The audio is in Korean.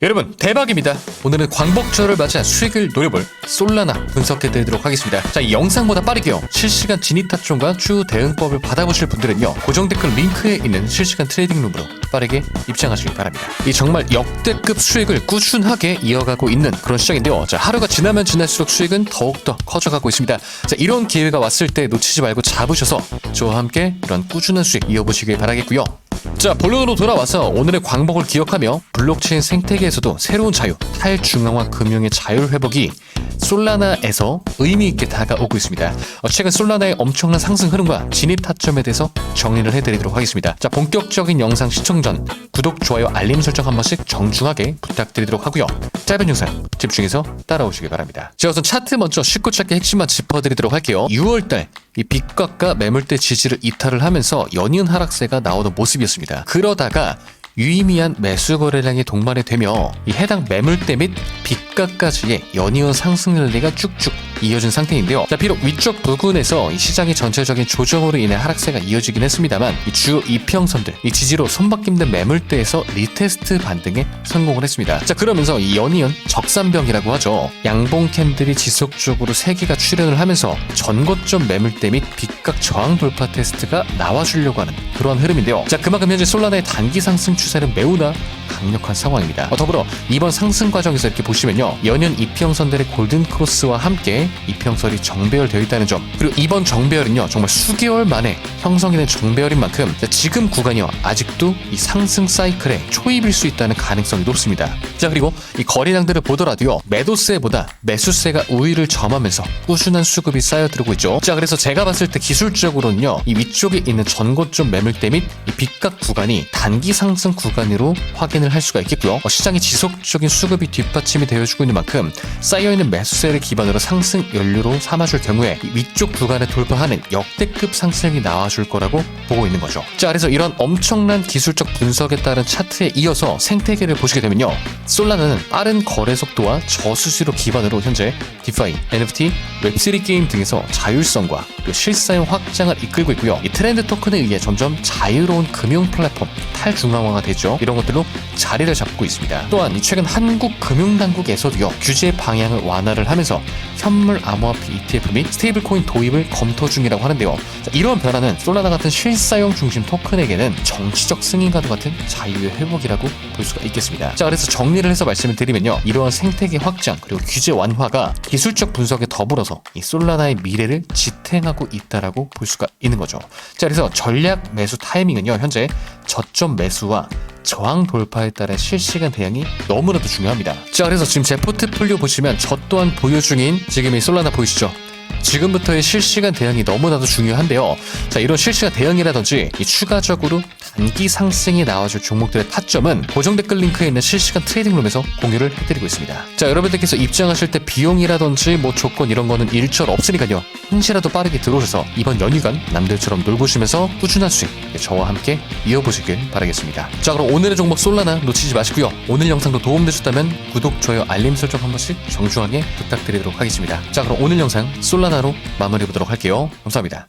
여러분 대박입니다. 오늘은 광복절을 맞이한 수익을 노려볼 솔라나 분석해 드리도록 하겠습니다. 자, 이 영상보다 빠르게요. 실시간 진입타점과 추후 대응법을 받아보실 분들은요. 고정 댓글 링크에 있는 실시간 트레이딩 룸으로 빠르게 입장하시기 바랍니다. 이 정말 역대급 수익을 꾸준하게 이어가고 있는 그런 시장인데요. 자, 하루가 지나면 지날수록 수익은 더욱더 커져가고 있습니다. 자, 이런 기회가 왔을 때 놓치지 말고 잡으셔서 저와 함께 이런 꾸준한 수익 이어보시길 바라겠고요. 자 본론으로 돌아와서 오늘의 광복을 기억하며 블록체인 생태계에서도 새로운 자유, 탈중앙화 금융의 자율 회복이 솔라나에서 의미 있게 다가오고 있습니다. 어, 최근 솔라나의 엄청난 상승 흐름과 진입 타점에 대해서 정리를 해드리도록 하겠습니다. 자 본격적인 영상 시청 전 구독, 좋아요, 알림 설정 한 번씩 정중하게 부탁드리도록 하고요. 짧은 영상 집중해서 따라오시기 바랍니다. 자 우선 차트 먼저 쉽고 짧게 핵심만 짚어드리도록 할게요. 6월달 이 빚값과 매물대 지지를 이탈을 하면서 연이은 하락세가 나오는 모습이었습니다. 그러다가 유의미한 매수 거래량이 동반이 되며 이 해당 매물대 및 빚값까지의 연이은 상승 랠리가 쭉쭉 이어진 상태인데요. 자, 비록 위쪽 부근에서 이 시장의 전체적인 조정으로 인해 하락세가 이어지긴 했습니다만 이 주요 이평선들, 이 지지로 손바뀜 된 매물대에서 리테스트 반등에 성공을 했습니다. 자, 그러면서 이 연이은 적산병이라고 하죠. 양봉 캔들이 지속적으로 세 개가 출현을 하면서 전고점 매물대 및 빚각 저항 돌파 테스트가 나와주려고 하는 그러한 흐름인데요. 자, 그만큼 현재 솔라나의 단기 상승 추세는 매우나 강력한 상황입니다. 어, 더불어 이번 상승 과정에서 이렇게 보시면요. 연연 이평선들의 골든 크로스와 함께 이평선이 정배열되어 있다는 점. 그리고 이번 정배열은요. 정말 수개월 만에 형성이 된 정배열인 만큼 자, 지금 구간이요. 아직도 이 상승 사이클의 초입일 수 있다는 가능성이 높습니다. 자, 그리고 이 거래량들을 보더라도요. 매도세보다 매수세가 우위를 점하면서 꾸준한 수급이 쌓여들고 있죠. 자, 그래서 제가 봤을 때 기술적으로는요. 이 위쪽에 있는 전고점 매물대 및이 빚각 구간이 단기 상승 구간으로 확인을 할 수가 있겠고요. 어, 시장이 지속적인 수급이 뒷받침이 되어주고 있는 만큼 쌓여있는 매수세를 기반으로 상승 연료로 삼아줄 경우에 이 위쪽 구간을 돌파하는 역대급 상승이 나와 줄 거라고 보고 있는 거죠. 자, 그래서 이런 엄청난 기술적 분석에 따른 차트에 이어서 생태계를 보시게 되면요. 솔라나는 빠른 거래 속도와 저수지로 기반으로 현재 디파이, NFT, 웹3 게임 등에서 자율성과 또 실사용 확장을 이끌고 있고요. 이 트렌드 토큰에 의해 점점 자유로운 금융 플랫폼 탈중앙화가 되죠. 이런 것들로 자리를 잡고 있습니다. 또한 이 최근 한국 금융당국에서도요 규제 방향을 완화를 하면서 현물 암호화폐 ETF 및 스테이블 코인 도입을 검토 중이라고 하는데요. 자, 이러한 변화는 솔라나 같은 실사용 중심 토큰에게는 정치적 승인과도 같은 자유의 회복이라고 볼 수가 있겠습니다. 자, 그래서 정리를 해서 말씀을 드리면요. 이러한 생태계 확장 그리고 규제 완화가 기술적 분석에 더불어서 이 솔라나의 미래를 지탱하고 있다라고 볼 수가 있는 거죠. 자, 그래서 전략 매수 타이밍은요. 현재 저점 매수와 저항 돌파에 따른 실시간 대응이 너무나도 중요합니다. 자, 그래서 지금 제 포트폴리오 보시면 저 또한 보유 중인 지금 이 솔라나 보이시죠? 지금부터의 실시간 대응이 너무나도 중요한데요. 자, 이런 실시간 대응이라든지 이 추가적으로 단기 상승이 나와줄 종목들의 타점은 고정 댓글 링크에 있는 실시간 트레이딩 룸에서 공유를 해드리고 있습니다. 자, 여러분들께서 입장하실 때 비용이라든지 뭐 조건 이런 거는 일절 없으니까요. 한시라도 빠르게 들어오셔서 이번 연휴간 남들처럼 놀보시면서 꾸준한 수익 저와 함께 이어보시길 바라겠습니다. 자, 그럼 오늘의 종목 솔라나 놓치지 마시고요. 오늘 영상도 도움되셨다면 구독, 좋아요, 알림 설정 한 번씩 정중하게 부탁드리도록 하겠습니다. 자, 그럼 오늘 영상 솔라나로 마무리 보도록 할게요. 감사합니다.